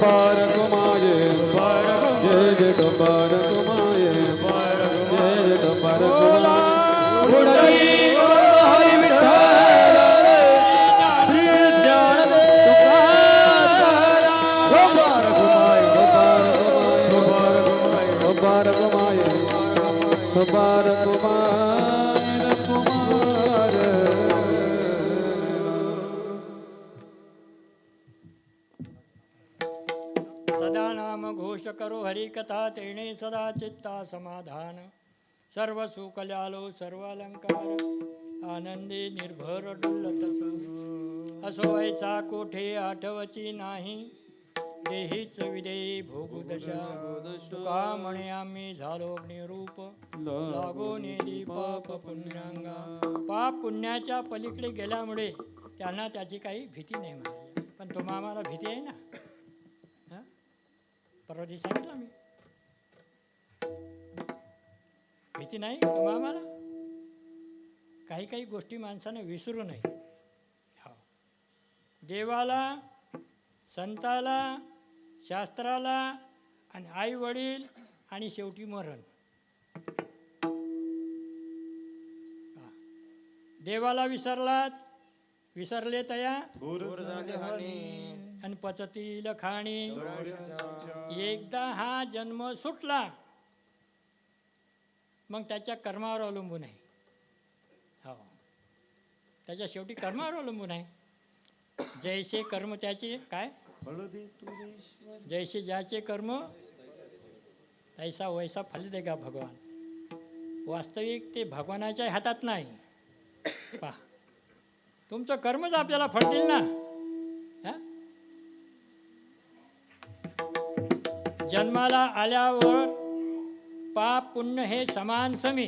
टोपार कुमाये जय जय टोपार कुमाये जय जय टोपार कुमाये हरी हरिकथा तेणे सदा चित्ता समाधान। सर्व सुकल्यालो सर्व अलंकार आनंदी निर्भर डुल्लत असो ऐसा कोठे आठवची नाही। देहीच विदेही भोगू दशा। तुका म्हणे आम्ही झालो निरूप लागो नेली पाप पुण्यांगा। पाप पुण्याच्या पलीकडे गेल्यामुळे त्यांना त्याची काही भीती नाही म्हणाली. पण तुम्हा आम्हाला भीती आहे ना? परवा दिवशी सांगितलं आम्ही. भीती नाही तुम्हा आम्हाला? काही काही गोष्टी माणसानं विसरू नये. हो. देवाला संताला शास्त्राला आणि आई वडील आणि शेवटी मरण. हा. देवाला विसरलात विसरले तया? आणि पचतील खाणी. एकदा हा जन्म सुटला मग त्याच्या कर्मावर अवलंबून आहे. हो. त्याच्या शेवटी कर्मावर अवलंबून आहे. जैसे कर्म त्याचे काय? जैसे ज्याचे कर्म तैसा वैसा फल देगा भगवान. वास्तविक ते भगवानाच्या हातात नाही. पहा. तुमचं कर्मच आपल्याला फळतील ना? जन्माला आल्यावर पाप पुण्य हे समान समी.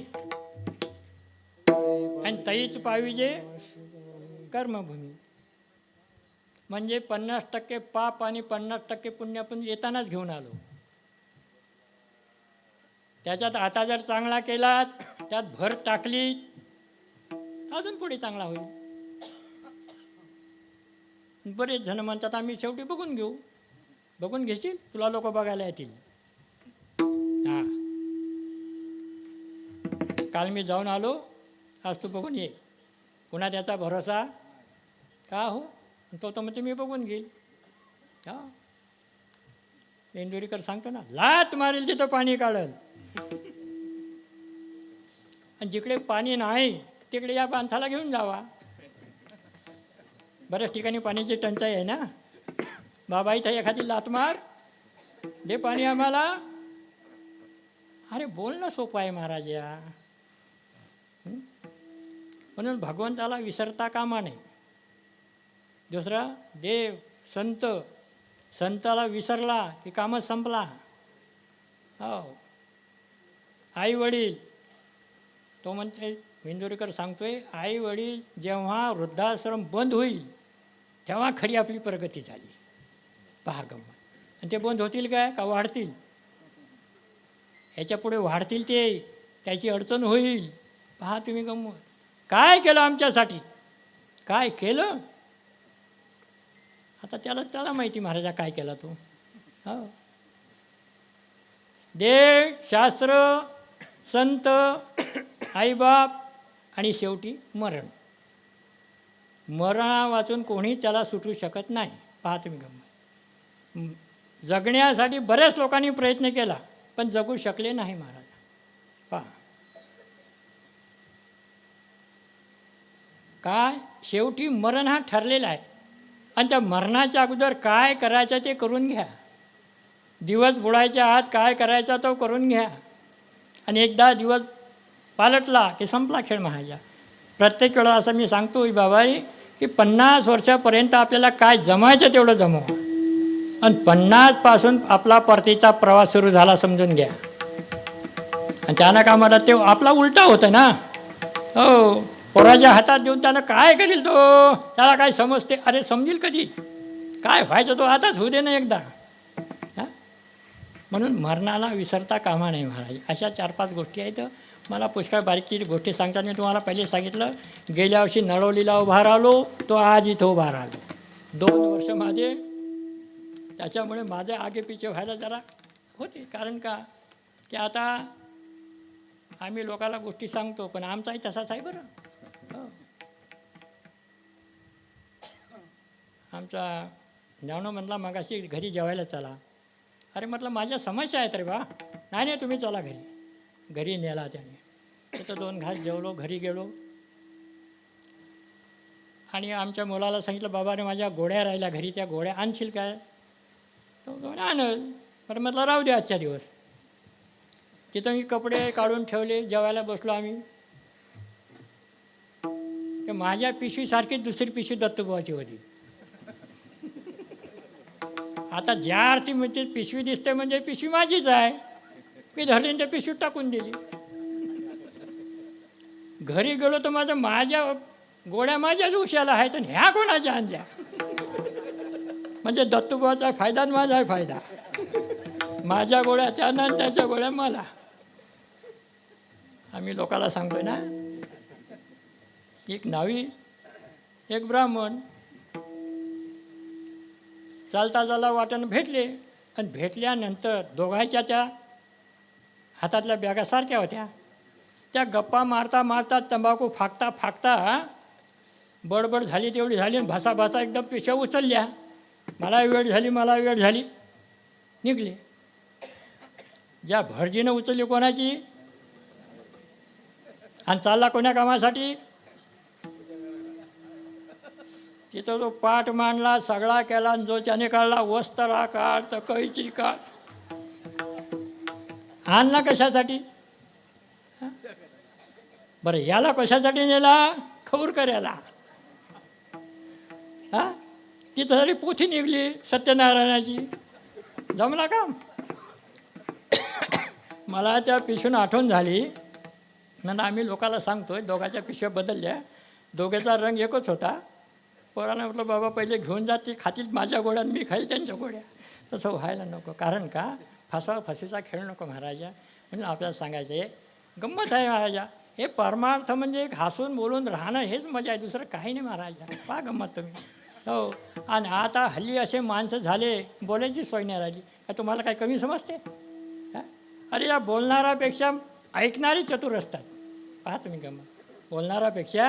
आणि तईच पाहिजे कर्मभूमी. म्हणजे पन्नास टक्के पाप आणि पन्नास टक्के पुण्य आपण येतानाच घेऊन आलो. त्याच्यात आता जर चांगला केलात त्यात भर टाकली अजून पुढे चांगला होईल. बरेच जण म्हणतात आम्ही शेवटी बघून घेऊ. बघून घेशील? तुला लोक बघायला येतील. हां. काल मी जाऊन आलो. आज तू बघून ये. पुन्हा त्याचा भरोसा. का हो? तो तर म्हणजे मी बघून घेईल. हा. इंदुरीकर सांगतो ना लात मारेल तिथं पाणी काढल. आणि जिकडे पाणी नाही तिकडे या माणसाला घेऊन जावा. बऱ्याच ठिकाणी पाण्याची टंचाई आहे ना? बाबा इथं एखादी लात मार. दे पाणी आम्हाला. अरे बोलणं सोपं आहे महाराज या म्हणून भगवंताला विसरता कामा नये. दुसरा देव संत संताला विसरला की कामच संपला. हो. आई वडील तो म्हणते मेंदुरीकर सांगतोय आई वडील जेव्हा वृद्धाश्रम बंद होईल तेव्हा खरी आपली प्रगती झाली. पहा गंमत आणि ते बंद होतील काय? का वाढतील? याच्यापुढे वाढतील ते त्याची अडचण होईल. पहा तुम्ही गंमत. काय केलं आमच्यासाठी? काय केलं? आता त्याला त्याला माहिती महाराजा काय केला तो. हो. देव शास्त्र संत आईबाप आणि शेवटी मरण. मरणा वाचून कोणी त्याला सुटू शकत नाही. पहा तुम्ही गंमत. जगण्यासाठी बऱ्याच लोकांनी प्रयत्न केला पण जगू शकले नाही महाराज. पहा. काय? शेवटी मरण हा ठरलेला आहे. आणि त्या मरणाच्या अगोदर काय करायचं ते करून घ्या. दिवस बुडायच्या आत काय करायचा तो करून घ्या. आणि एकदा दिवस पालटला की संपला खेळ महाराजा. प्रत्येक वेळा असं मी सांगतो बाबाई की पन्नास वर्षापर्यंत आपल्याला काय जमायचं तेवढं जमवा. आणि पन्नासपासून आपला परतीचा प्रवास सुरू झाला समजून घ्या. आणि त्यानं का मला ते आपला उलटा होतं ना? हो पोराच्या हातात देऊन त्यानं काय करील तो? त्याला काय समजते? अरे समजेल कधी? काय व्हायचं तो? आताच होऊ दे ना एकदा. हा? म्हणून मरणाला विसरता कामा नाही महाराज. अशा चार पाच गोष्टी आहेत. मला पुष्कळ बारीकची गोष्टी सांगतात मी तुम्हाला पहिले सांगितलं. गेल्या वर्षी नळवलीला उभा राहिलो तो आज इथं उभा राहिलो. दोन वर्ष माझे त्याच्यामुळे माझे आगे पिछे व्हायला जरा होते. कारण का? की आता आम्ही लोकाला गोष्टी सांगतो पण आमचाही तसाच आहे बरं. हो. आमचा ज्ञानो म्हणला मगाशी घरी जेवायला चला. अरे म्हटलं माझ्या समस्या आहेत रे बा. नाही नाही तुम्ही चला घरी. घरी नेला त्याने. तिथं दोन घास जेवलो घरी गेलो. आणि आमच्या मुलाला सांगितलं बाबाने माझ्या गोळ्या राहिल्या घरी त्या गोळ्या आणशील काय? तो म्हणे आणल बरं म्हटलं राहू दे आजच्या दिवस. तिथं मी कपडे काढून ठेवले जेवायला बसलो आम्ही. तर माझ्या पिशवीसारखीच दुसरी पिशवी दत्तुबाची होती. आता ज्या अर्थी म्हणजे पिशवी दिसते म्हणजे पिशवी माझीच आहे. मी धरली त्या पिशवीत टाकून दिली. घरी गेलो तर माझं माझ्या गोळ्या माझ्याच उशाला आहेत आणि ह्या कोणाच्या आणल्या? म्हणजे दत्तुबाचा फायदा आणि माझाही फायदा. माझ्या गोळ्या त्यांना आणि त्याच्या गोळ्या मला. आम्ही लोकाला सांगतो ना एक नावी एक ब्राह्मण. चालता चालता वाटण भेटले आणि भेटल्यानंतर दोघांच्या त्या हातातल्या बॅगा सारख्या होत्या. त्या गप्पा मारता मारता तंबाखू फाकता फाकता बडबड झाली तेवढी झाली आणि भासा भासा एकदम पिशव्या उचलल्या. मला वेळ झाली मला वेळ झाली. निघले. ज्या भरजीनं उचलली कोणाची? आणि चालला कोण्या कामासाठी? तिथं तो पाठ मांडला सगळा केला आणि जो त्याने काढला वस्त्रा काढ तर कैची काढ आणला कशासाठी? बरं याला कशासाठी नेला? खबर करायला तिथं तरी पोथी निघली सत्यनारायणाची. जमला का मला त्या पिशून आठवण झाली. म्हणून आम्ही लोकाला सांगतो दोघाच्या पिशव्या बदलल्या. दोघांचा रंग एकच होता. पोरानं म्हटलं बाबा पहिले घेऊन जा ती खातील माझ्या गोळ्या मी खाईल त्यांच्या गोळ्या. तसं व्हायला नको. कारण का? फसावा फसीचा खेळ नको महाराजा. म्हणून आपल्याला सांगायचं आहे गंमत आहे महाराजा. हे परमार्थ म्हणजे एक हसून बोलून राहणं हेच मजा आहे. दुसरं काही नाही महाराजा. पा गंमत तुम्ही. हो. आणि आता हल्ली असे माणसं झाले बोलायची सोय नाही राहिली. का तुम्हाला काय कमी समजते? अरे या बोलणाऱ्यापेक्षा ऐकणारे चतुर असतात. पहा तुम्ही गंमत बोलणाऱ्यापेक्षा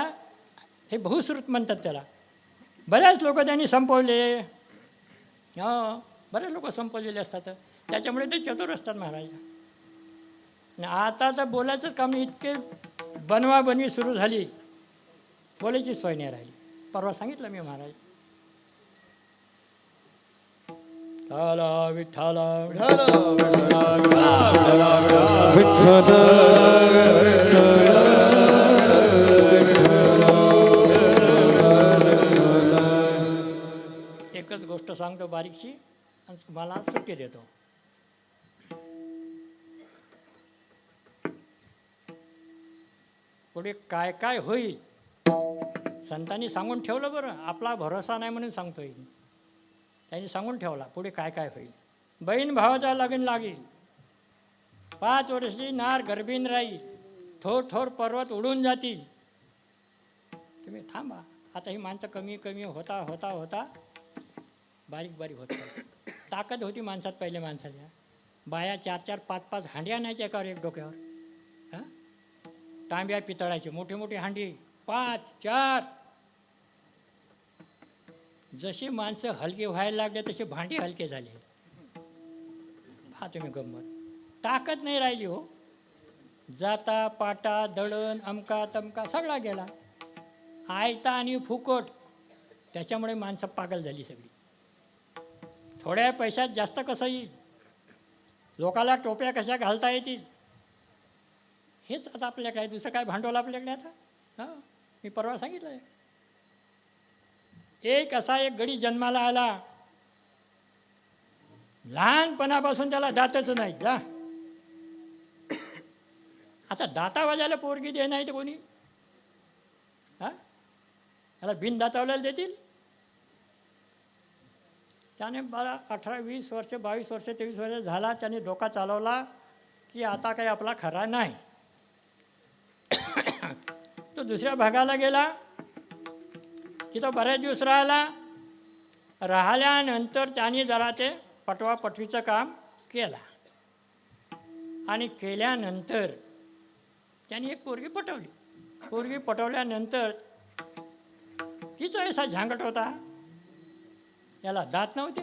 हे बहुश्रुत म्हणतात त्याला. बऱ्याच लोक त्यांनी संपवले. हो बरेच लोक संपवलेले असतात. त्याच्यामुळे ते चतुर असतात महाराज. आणि आताचं बोलायचंच काम इतके बनवाबनवी सुरू झाली. बोलायची सोय नाही राहिली. परवा सांगितलं मी महाराज. विठ्ठला विठ्ठला एकच गोष्ट सांगतो बारीकशी आणि तुम्हाला सुट्टी देतो. पुढे काय काय होईल? संतांनी सांगून ठेवलं बरं. आपला भरोसा नाही म्हणून सांगतोय. त्यांनी सांगून ठेवला पुढे काय काय होईल. बहीण भावाचा लग्न लागेल. पाच वर्षी नार गर्भीन राहील. थोर थोर पर्वत उडून जातील. तुम्ही थांबा. आता ही माणसं कमी कमी होता होता होता बारीक बारीक होत ताकद होती माणसात पहिले माणसाच्या. बाया चार चार पाच पाच हांड्या आणायच्या एकावर एक डोक्यावर. हां? तांब्या पितळायचे मोठी मोठी हांडी. पाच चार जशी माणसं हलके व्हायला लागले तसे भांडी हलके झाले. हा तुम्ही गंमत. ताकद नाही राहिली हो. जाता पाटा दळण अमका तमका सगळा गेला. आयता आणि फुकट त्याच्यामुळे माणसं पागल झाली सगळी. थोड्या पैशात जास्त कसं येईल? लोकाला टोप्या कशा घालता येतील? हेच आता आपल्याकडे दुसरं काय भांडवल आपल्याकडे आता? हां? मी परवा सांगितलं आहे एक असा एक गडी जन्माला आला? लहानपणापासून त्याला दातच नाही जा. आता दातावाल्याला पोरगी दे नाही तर कोणी? हां? त्याला बिन दातावल्याला देतील? त्याने बारा अठरा वीस वर्ष बावीस वर्ष तेवीस वर्ष झाला त्याने डोका चालवला की आता काही आपला खरा नाही. तो दुसऱ्या भागाला गेला. तिथं बऱ्याच दिवस राहिला. राहिल्यानंतर त्यांनी जरा ते पटवापटवीचं काम केला. आणि केल्यानंतर त्यांनी एक पोरगी पटवली. पोरगी पटवल्यानंतर तिचा असा झांगट होता. याला दात नव्हते.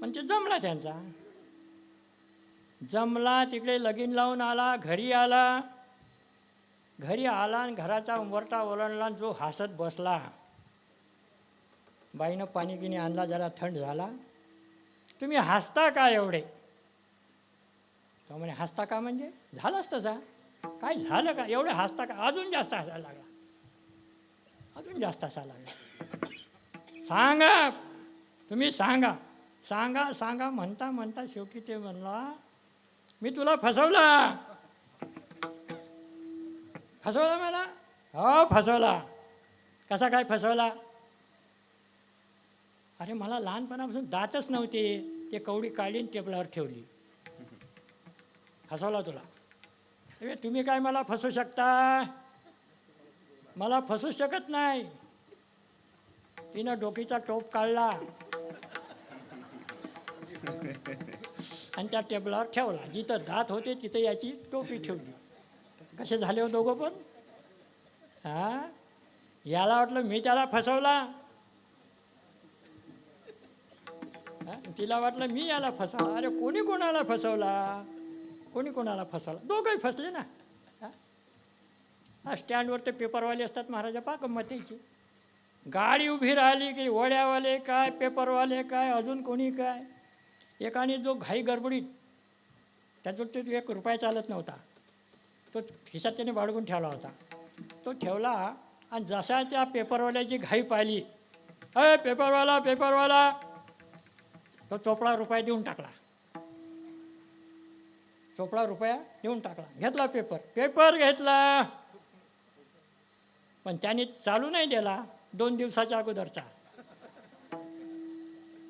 पण ते जमला त्यांचा. जमला तिकडे लगीन लावून आला घरी आला. घरी आला आणि घराचा उंबरटा ओलांडला आणि जो हसत बसला. बाईनं पाणी किनी आणला जरा थंड झाला. तुम्ही हसता का एवढे? तो म्हणे हसता का म्हणजे? झालंच तसा. काय झालं का? एवढे हसता का? अजून जास्त हसायला लागला. अजून जास्त हसायला लागला. सांगा तुम्ही सांगा. सांगा सांगा म्हणता म्हणता शेवटी ते म्हणला मी तुला फसवला. फसवला मला? हो फसवला. कसा काय फसवला? अरे मला लहानपणापासून दातच नव्हते. ते कवडी काढली टेबलावर ठेवली. फसवला तुला. अरे तुम्ही काय मला फसू शकता? मला फसू शकत नाही. तिनं डोकीचा टोप काढला. आणि त्या टेबलावर ठेवला. जिथं दात होते तिथं याची टोपी ठेवली. कसे झाले हो दोघं पण? हा? याला वाटलं मी त्याला फसवला. तिला वाटलं मी याला फसवला. अरे कोणी कोणाला फसवला? कोणी कोणाला फसवला? दोघंही फसले ना. हा? स्टँडवर ते पेपरवाले असतात महाराजा पा गमतीची. गाडी उभी राहिली की वड्यावाले काय पेपरवाले काय अजून कोणी काय? एकाने जो घाई गडबडीत त्याच्यावर ते एक रुपया चालत नव्हता. तो खिशात त्याने बाळगून ठेवला होता. तो ठेवला आणि जसा त्या पेपरवाल्याची घाई पाहिली अय पेपरवाला पेपरवाला. तो चोपडा रुपया देऊन टाकला. चोपडा रुपया देऊन टाकला. घेतला पेपर. पेपर घेतला. पण त्याने चालू नाही दिला दोन दिवसाच्या अगोदरचा.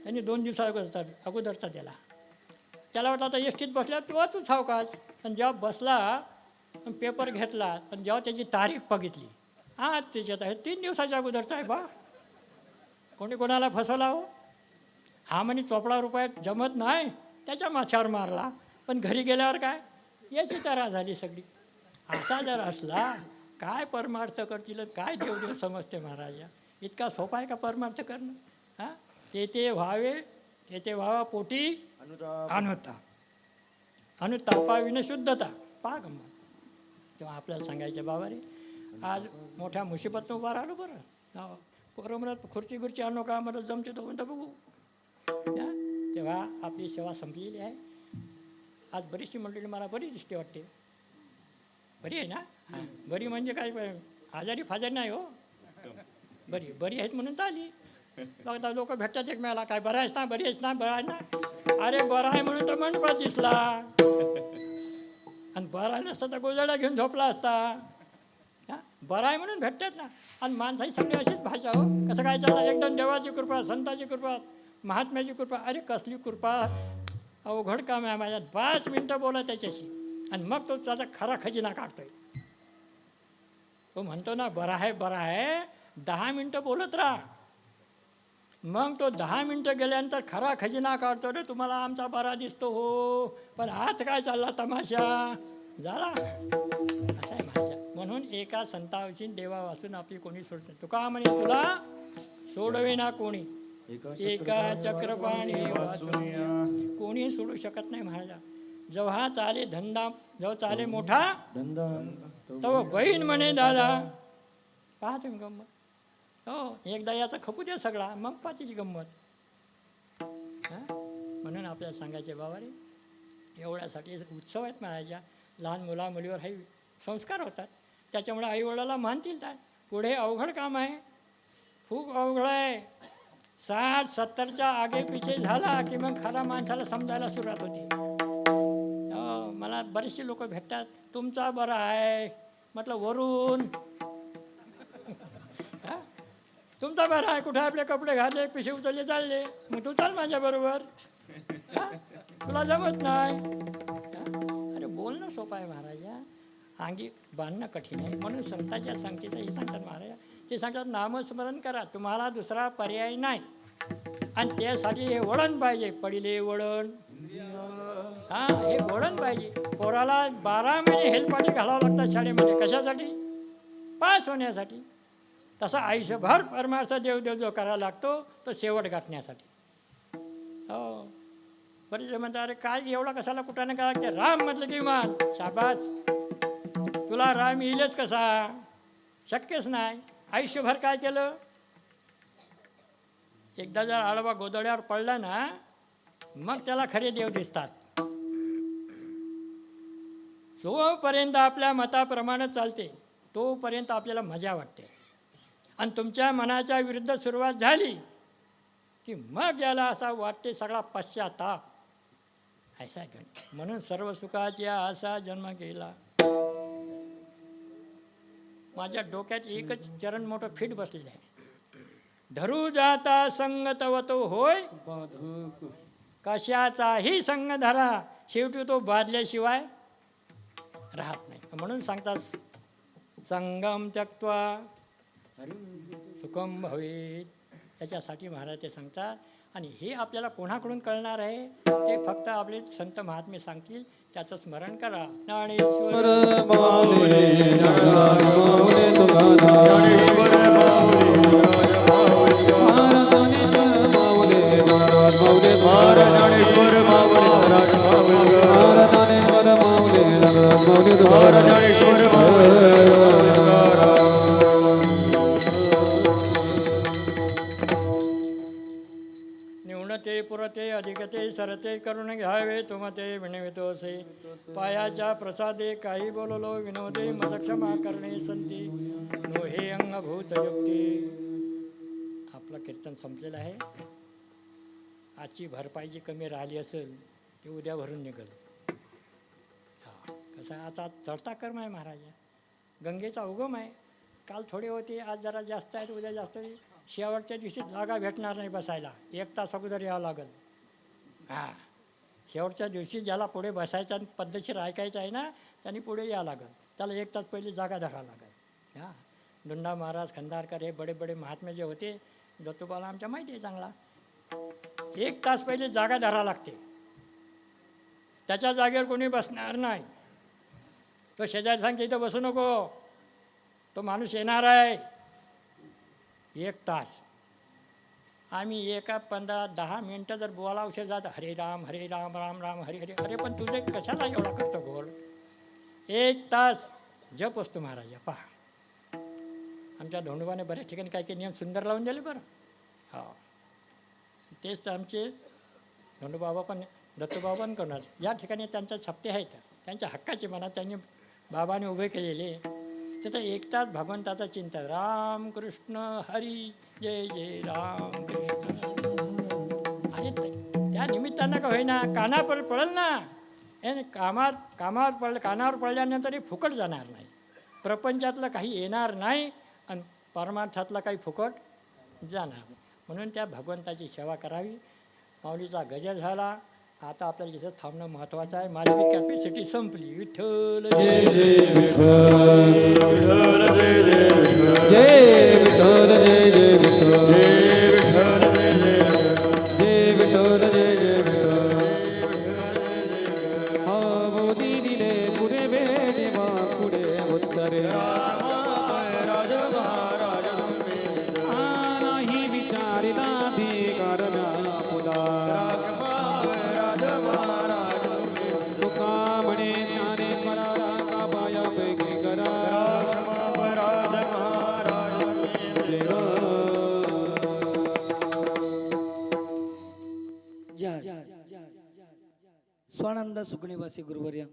त्यांनी दोन दिवसा अगोदरचा अगोदरचा दिला. त्याला वाटलं आता एसटीत बसल्या तो वाचूच सावकाश. पण जेव्हा बसला आणि पेपर घेतला आणि जेव्हा त्याची तारीख बघितली हां त्याच्यात आहे तीन दिवसाच्या अगोदरचा आहे बा कोणी कोणाला फसवला? हो हा म्हणे चोपडा रुपये जमत नाही. त्याच्या माथ्यावर मारला. पण घरी गेल्यावर काय? याची तरा झाली सगळी. असा जर असला काय परमार्थ करतील काय देवदेव समजते महाराजा? इतका सोपा आहे का परमार्थ करणं? हां? ते ते व्हावे ते ते व्हावा पोटी अनुता अनुतापाविन शुद्धता. पहा गंमत तेव्हा आपल्याला सांगायचं बाबा रे आज मोठ्या मुसीबतनं उभा राहिलो बरं. हो पोरं म्हणत खुर्ची खुर्ची आणू का? म्हणत जमते तो म्हणतो बघू. तेव्हा आपली सेवा संपलेली आहे. आज बरीचशी मंडळी मला बरी दिसते वाटते. बरी आहे ना? हां बरी म्हणजे काय? आजारी फाजारी नाही हो. बरी बरी आहेत म्हणून तर आली. बघता लोक भेटतात एकमेकाला काय बरं आहेस ना? बरी आहेस ना? बरं आहे ना? अरे बरं आहे म्हणून तर मंडपात दिसला. आणि बरं आहे नसता तर गोजडा घेऊन झोपला असता. हा? बरं आहे म्हणून भेटतात ना. आणि माणसाची सगळी अशीच भाषा हो. कसं काय चाललं एकदम देवाची कृपा संताची कृपा महात्म्याची कृपा. अरे कसली कृपा. अवघड काम आहे माझ्यात. पाच मिनटं बोला त्याच्याशी. आणि मग तो त्याचा खरा खजिना काढतोय. तो म्हणतो ना बरं आहे बरं आहे. दहा मिनटं बोलत राहा. मग तो दहा मिनटं गेल्यानंतर खरा खजिना काढतो रे तुम्हाला आमचा बरा दिसतो हो पण आज काय चालला तमाशा? झाला. असं आहे माझ्या म्हणून एका संतावची देवा वाचून आपली कोणी सोडत. तुका म्हणे तुला सोडवे ना कोणी. एका चक्रपाणी वाचून कोणी सोडू शकत नाही महाराजा. जेव्हा चाले धंदा जेव्हा चाले मोठा तेव्हा बहीण म्हणे दादा पहा तुम्ही गंमत. हो एकदा याचा खपू द्या सगळा मग पातीची गंमत. हां? म्हणून आपल्याला सांगायचे बाबा रे एवढ्यासाठी उत्सव आहेत माझ्या. लहान मुला मुलीवर हे संस्कार होतात. त्याच्यामुळे आईवडिलाला मानतील काय पुढे अवघड काम आहे. खूप अवघड आहे. साठ सत्तरच्या आगे पिछे झाला की मग खरा माणसाला समजायला सुरुवात होती. हो मला बरेचसे लोक भेटतात. तुमचा बरा आहे. म्हटलं वरून तुमचा बरा आहे कुठे आपले कपडे घातले पिशे उचलले चालले. मग तू चाल माझ्याबरोबर हा? तुला जमत नाही. अरे बोलणं सोपं आहे महाराजा. अंगी बांधणं कठीण आहे. म्हणून संताच्या संगतीचं हे सांगतात महाराजा. ते सांगतात नामस्मरण करा. तुम्हाला दुसरा पर्याय नाही. आणि त्यासाठी हे वळण पाहिजे. पडिले वळण. हां हे वळण पाहिजे. पोराला बारा महिने हेलपाटी घालावं लागतात शाळेमध्ये. कशासाठी? पास होण्यासाठी. तसा आयुष्यभर परमार्थ देवदेव जो करायला लागतो तो शेवट गाठण्यासाठी. हो. बरेच म्हणतात अरे काय एवढा कशाला कुठाने करा राम म्हटलं की मान शाबास. तुला राम येईलच कसा? शक्यच नाही. आयुष्यभर काय केलं? एकदा जर आडवा गोदड्यावर पडला ना मग त्याला खरे देव दिसतात. जोपर्यंत आपल्या मताप्रमाणे चालते तोपर्यंत आपल्याला मजा वाटते. आणि तुमच्या मनाच्या विरुद्ध सुरुवात झाली की मग याला असा वाटते सगळा पश्चाताप. ऐसा गण म्हणून सर्व सुखाच्या असा जन्म केला माझ्या डोक्यात एकच चरण मोठं फिट बसलेलं आहे. धरू जाता संग तव तो होय. कशाचाही संग धरा. शेवटी तो बादल्याशिवाय राहत नाही. म्हणून सांगतात संगम त्यक्त्वा सुखम भवेत. याच्यासाठी महाराज ते सांगतात. आणि हे आपल्याला कोणाकडून कळणार आहे? ते फक्त आपले संत महात्मे सांगतील. त्याचं स्मरण करा. ज्ञानेश्वर तुमते विनवितो असे पायाच्या प्रसादे काही बोललो विनोदे मज क्षमा करणे संती। नो हे अंगभूत युक्ती। आपलं कीर्तन संपलेलं आहे। आजची भरपाई जी कमी राहिली असेल ती उद्या भरून निघल। हा, कसं आहे, आता चढता कर्म आहे महाराजा. गंगेचा उगम आहे. काल थोडे होते आज जरा जास्त आहेत उद्या जास्त होईल. शेवटच्या दिवशी जागा भेटणार नाही बसायला. एक तास अगोदर यावं लागेल. हां. शेवटच्या दिवशी ज्याला पुढे बसायचं आणि पद्धतशीर ऐकायचं आहे ना त्यांनी पुढे यावं लागेल. त्याला एक तास पहिली जागा धरावं लागेल. हां. दुंडा महाराज खंदारकर हे बडे बडे महात्मे जे होते दत्तूबाला आमच्या माहिती आहे चांगला. एक तास पहिले जागा धरावं लागते. त्याच्या जागेवर कोणी बसणार नाही. तो शेजारी सांगते इथं बसू नको. तो माणूस येणार आहे. एक तास. आम्ही एका पंधरा दहा मिनटं जर बोला उशीर जात हरे राम हरे राम राम राम हरे हरे. अरे पण तुझे कशाला एवढा करतो गोल एक तास जप असतो महाराजा पहा. आमच्या धोंडोबाने बऱ्याच ठिकाणी काही काही नियम सुंदर लावून दिले बरं. हो. तेच तर आमचे धोंडोबाबा पण दत्तोबाबा पण करणार. या ठिकाणी त्यांच्या छपटे आहेत. त्यांच्या हक्काचे म्हणा त्यांनी बाबाने उभे केलेले. तिथं एक तास भगवंताचं चिंतन राम कृष्ण हरी जय जय राम कृष्ण त्या निमित्तानं का होईना कानावर पडेल ना. हे कामात कामावर पडलं कानावर पडल्यानंतर हे फुकट जाणार नाही. प्रपंचातलं काही येणार नाही आणि परमार्थातलं काही फुकट जाणार नाही. म्हणून त्या भगवंताची सेवा करावी. माऊलीचा गजर झाला. आता आपल्याला इथं थांबणं महत्त्वाचं आहे. माझी कॅपॅसिटी संपली. विठ्ठल जय जय विठ्ठल जय जय विठ्ठल. जय विठ्ठल जय जय विठ्ठल. स्वानंद सुकणीवासी गुरुवर्य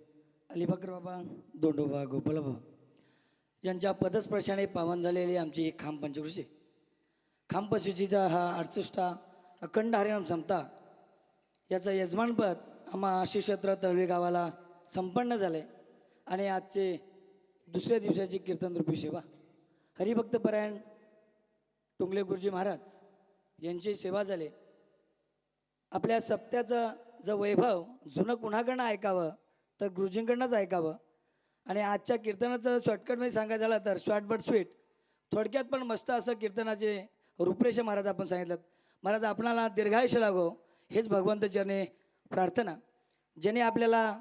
अलिबाकर बाबा दोंडोबा गोपालबाबा यांच्या पदस्पर्शाने पावन झालेली आमची एक खांब पंचकृषी. खांब पंचकृषीचा हा अडसष्टा अखंड हरिनाम समता याचं यजमानपद आम्हा श्री तळवी गावाला संपन्न झाले आणि आजचे दुसऱ्या दिवसाची कीर्तनरूपी सेवा. हरिभक्तपरायण टुंगले गुरुजी महाराज यांची सेवा झाले. आपल्या सप्त्याचं जर वैभव जुनं कुणाकडनं ऐकावं तर गुरुजींकडनंच ऐकावं. आणि आजच्या कीर्तनाचं शॉर्टकटमध्ये सांगायचं झालं तर शॉर्ट बट स्वीट थोडक्यात पण मस्त असं कीर्तनाचे रूपरेषे महाराज आपण सांगितलं महाराज आपणाला दीर्घायुष्य लागो हेच भगवंत चरणी प्रार्थना. ज्याने आपल्याला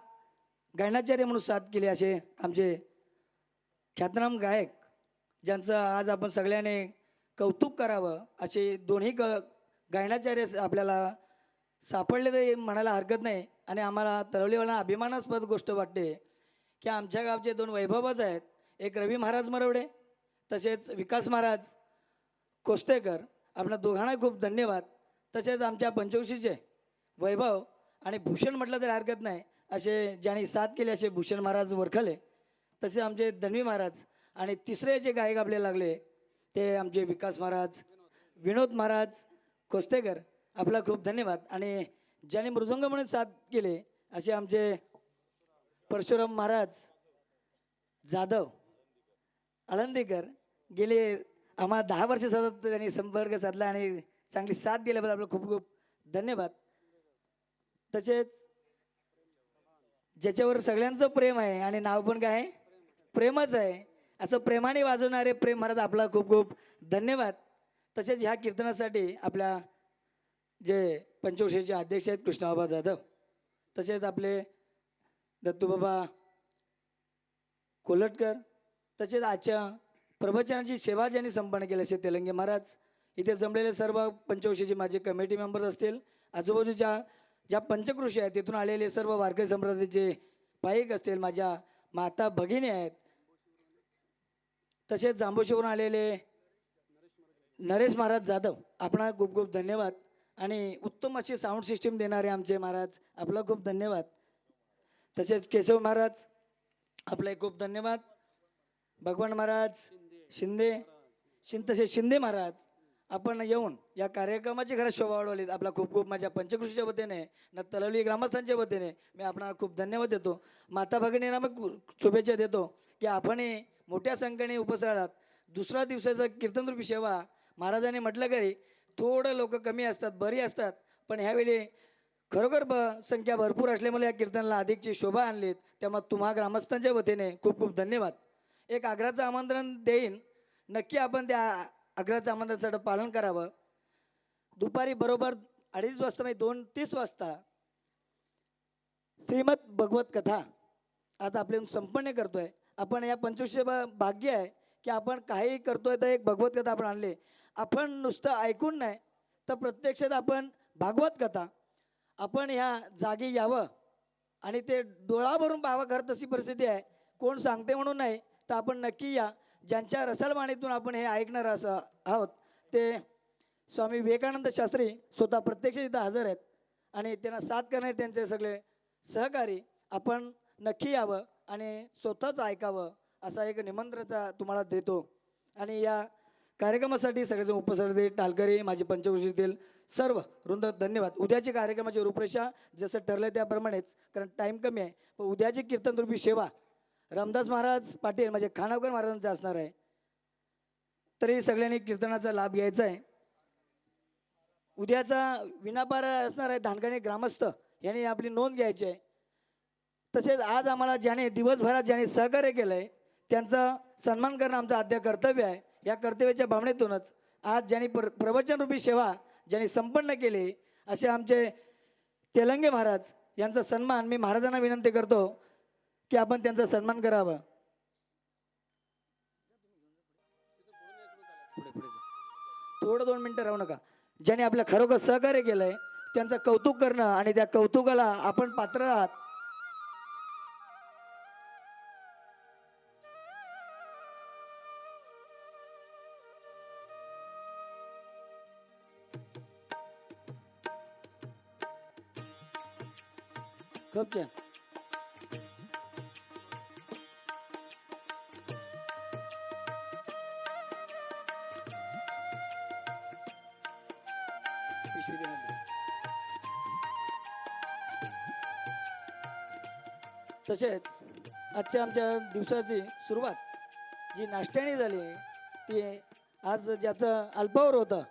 गायनाचार्य म्हणून साथ केली असे आमचे ख्यातनाम गायक ज्यांचं आज आपण सगळ्याने कौतुक करावं असे दोन्ही ग गायनाचार्य आपल्याला सापडले तरी म्हणायला हरकत नाही. आणि आम्हाला तरवलीवाला अभिमानास्पद गोष्ट वाटते की आमच्या गावचे दोन वैभवच आहेत. एक रवी महाराज मरवडे तसेच विकास महाराज कोस्तेकर. आपल्या दोघांना खूप धन्यवाद. तसेच आमच्या पंचवशीचे वैभव आणि भूषण म्हटलं तरी हरकत नाही असे ज्यांनी साथ केले असे भूषण महाराज वरखले. तसे आमचे धन्वी महाराज आणि तिसरे जे गायक आपले लागले ते आमचे विकास महाराज विनोद महाराज कोस्तेकर. आपला खूप धन्यवाद. आणि ज्यांनी मृदुंग म्हणून साथ केले असे आमचे परशुराम महाराज जाधव आळंदीकर गेले आम्हाला दहा वर्ष सतत त्यांनी संपर्क साधला आणि चांगली साथ दिल्याबद्दल आपलं खूप खूप धन्यवाद. तसेच ज्याच्यावर सगळ्यांचं प्रेम आहे आणि नाव पण काय? आहे प्रेमच आहे. असं प्रेमाने वाजवणारे प्रेम महाराज आपला खूप खूप धन्यवाद. तसेच ह्या कीर्तनासाठी आपल्या जे पंचवशीचे अध्यक्ष आहेत कृष्णबाबा जाधव. तसेच आपले दत्तूबाबा कोलटकर. तसेच आजच्या प्रवचनाची सेवा ज्यांनी संपन्न केली असे तेलंगे महाराज. इथे जमलेले सर्व पंचवशीचे माझे कमिटी मेंबर्स असतील आजूबाजूच्या ज्या पंचकृषी आहेत तिथून आलेले सर्व वारकरी संप्रदायाचे पायिक असतील माझ्या माता भगिनी आहेत. तसेच जांबोशीवरून आलेले नरेश महाराज जाधव आपणा खूप खूप धन्यवाद. आणि उत्तम अशी साऊंड सिस्टीम देणारे आमचे महाराज आपला खूप धन्यवाद. तसेच केशव महाराज आपले खूप धन्यवाद. भगवान महाराज शिंदे शिं तसेच शिंदे महाराज आपण येऊन या कार्यक्रमाची खरंच शोभा वाढवली. आपला खूप खूप माझ्या पंचकृषीच्या वतीने न तलवली ग्रामस्थांच्या वतीने मी आपणाला खूप धन्यवाद देतो. माता भगिनींना मी शुभेच्छा देतो की आपणही मोठ्या संख्येने उपस्थित राहतात दुसऱ्या दिवसाचा कीर्तनरूपी सेवा महाराजांनी म्हटलं घरी थोडं लोक कमी असतात बरी असतात. पण ह्यावेळी खरोखर ब संख्या भरपूर असल्यामुळे या कीर्तनाला अधिकची शोभा आणलीत. त्यामुळे तुम्हा ग्रामस्थांच्या वतीने खूप खूप धन्यवाद. एक आग्रहाचं आमंत्रण देईन. नक्की आपण त्या आग्राचं आमंत्रणाचं पालन करावं. दुपारी बरोबर अडीच वाजता म्हणजे दोन तीस वाजता श्रीमद भगवत कथा आता आपले संपन्न करतोय. आपण या पंचवीसशे भाग्य आहे की आपण काही करतोय तर एक भगवत कथा आपण आणली. आपण नुसतं ऐकून नाही तर प्रत्यक्षात आपण भागवत कथा आपण ह्या जागी यावं. आणि ते डोळा भरून पाहावं खरं तशी परिस्थिती आहे. कोण सांगते म्हणून नाही तर आपण नक्की या. ज्यांच्या रसलवाणीतून आपण हे ऐकणार असं आहोत ते स्वामी विवेकानंद शास्त्री स्वतः प्रत्यक्ष इथं हजर आहेत. आणि त्यांना साथ करणारे त्यांचे सगळे सहकारी आपण नक्की यावं आणि स्वतःच ऐकावं असा एक निमंत्रचा तुम्हाला देतो. आणि या कार्यक्रमासाठी सगळेजण उपस्थित टालकरी माझे पंचवर्षीतील सर्व वृंद धन्यवाद. उद्याची कार्यक्रमाची रूपरेषा जसं ठरलं त्याप्रमाणेच कारण टाईम कमी आहे. पण उद्याची कीर्तनरूपी सेवा रामदास महाराज पाटील म्हणजे खानावकर महाराजांचं असणार आहे. तरी सगळ्यांनी कीर्तनाचा लाभ घ्यायचा आहे. उद्याचा विनापार असणार आहे धानकाने ग्रामस्थ यांनी आपली नोंद घ्यायची आहे. तसेच आज आम्हाला ज्याने दिवसभरात ज्याने सहकार्य केलं आहे त्यांचा सन्मान करणं आमचं आद्य कर्तव्य आहे. या कर्तव्याच्या भावनेतूनच आज ज्यांनी प्र प्रवचनरूपी सेवा ज्यांनी संपन्न केली असे आमचे तेलंगे महाराज यांचा सन्मान मी महाराजांना विनंती करतो की आपण त्यांचा सन्मान करावा. थोडं दोन मिनटं राहू नका. ज्याने आपलं खरोखर सहकार्य केलंय त्यांचं कौतुक करणं आणि त्या कौतुकाला आपण पात्र आहात खूप तसेच आजच्या आमच्या दिवसाची सुरुवात जी नाश्त्याने झाली ती आज ज्याचं अल्पावर होतं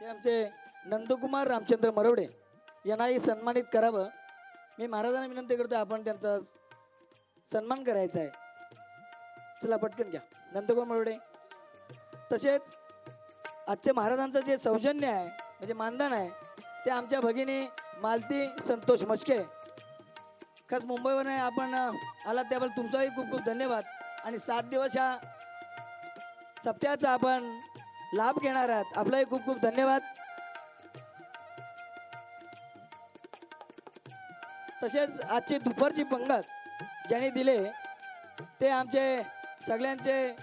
ते आमचे नंदकुमार रामचंद्र मरवडे यांनाही सन्मानित करावं. मी महाराजांना विनंती करतो आपण त्यांचा सन्मान करायचा आहे. चला पटकन घ्या. नंदकुमार मरोडे. तसेच आजच्या महाराजांचं जे सौजन्य आहे म्हणजे मानधन आहे ते आमच्या भगिनी मालती संतोष मस्के खास नाही आपण आलात त्याबद्दल तुमचाही खूप खूप धन्यवाद. आणि सात दिवस ह्या सप्त्याचा आपण लाभ घेणार आहात. आपलाही खूप खूप धन्यवाद. तसेच आजची दुपारची पंगत ज्यांनी दिले ते आमचे सगळ्यांचे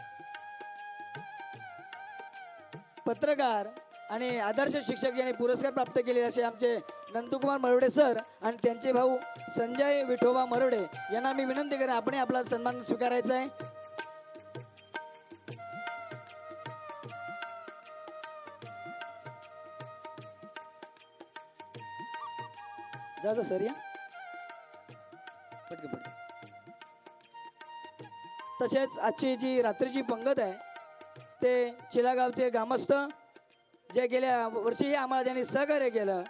पत्रकार आणि आदर्श शिक्षक ज्यांनी पुरस्कार प्राप्त केले असे आमचे नंदकुमार मरवडे सर आणि त्यांचे भाऊ संजय विठोबा मरवडे यांना मी विनंती करेन आपण आपला सन्मान स्वीकारायचा आहे. जा सर या. तसेच आजची जी रात्रीची पंगत आहे ते चिलागावचे ग्रामस्थ जे गेल्या वर्षीही आम्हाला त्यांनी सहकार्य केलं.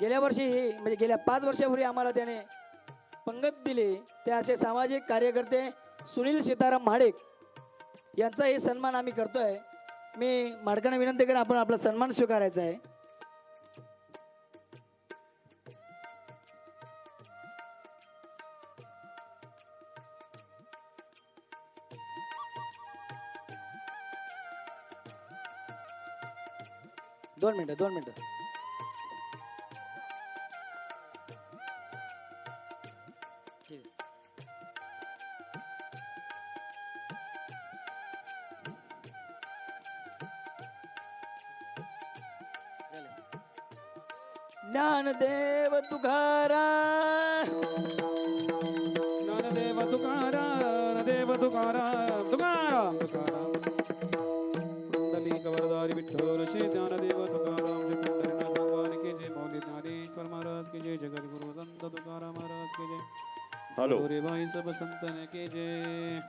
गेल्या वर्षीही म्हणजे गेल्या पाच वर्षापूर्वी आम्हाला त्याने पंगत दिली. ते असे सामाजिक कार्यकर्ते सुनील सीताराम महाडिक यांचाही सन्मान आम्ही करतोय. मी माडकांना विनंती करेन आपण आपला सन्मान स्वीकारायचा आहे. दोन मिनटं दोन मिनटं वरदारी विठ्ठल श्री ज्ञानदेव तुकाराम श्री पंढरीनाथ भगवान की जय. मौली ज्ञानेश्वर महाराज की जय. जगद्गुरु संत तुकाराम महाराज की जय. हॅलो. रे भाई सब संतन की जय.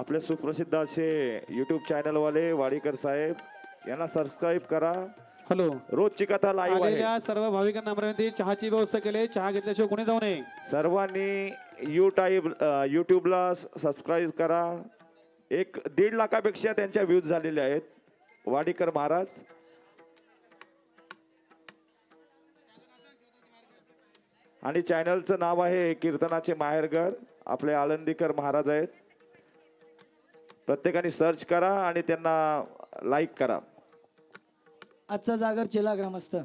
आपले सुप्रसिद्ध असे यूट्यूब चॅनलवाले वाडीकर साहेब यांना सबस्क्राईब करा. हॅलो. रोजची कथा लाईव्ह आहे. आलेल्या सर्व भाविकांना चहाची व्यवस्था केली चहा घेतल्याशिवाय कोणी जाऊ नये. सर्वांनी यू टाईप यूट्यूबला सबस्क्राईब करा. एक दीड लाखापेक्षा त्यांच्या व्ह्यूज झालेले आहेत. वाडीकर महाराज. आणि चॅनलचं नाव आहे कीर्तनाचे माहेरगर आपले आळंदीकर महाराज आहेत. प्रत्येकाने सर्च करा आणि त्यांना लाईक करा. आजचा जागर चेला ग्रामस्थ.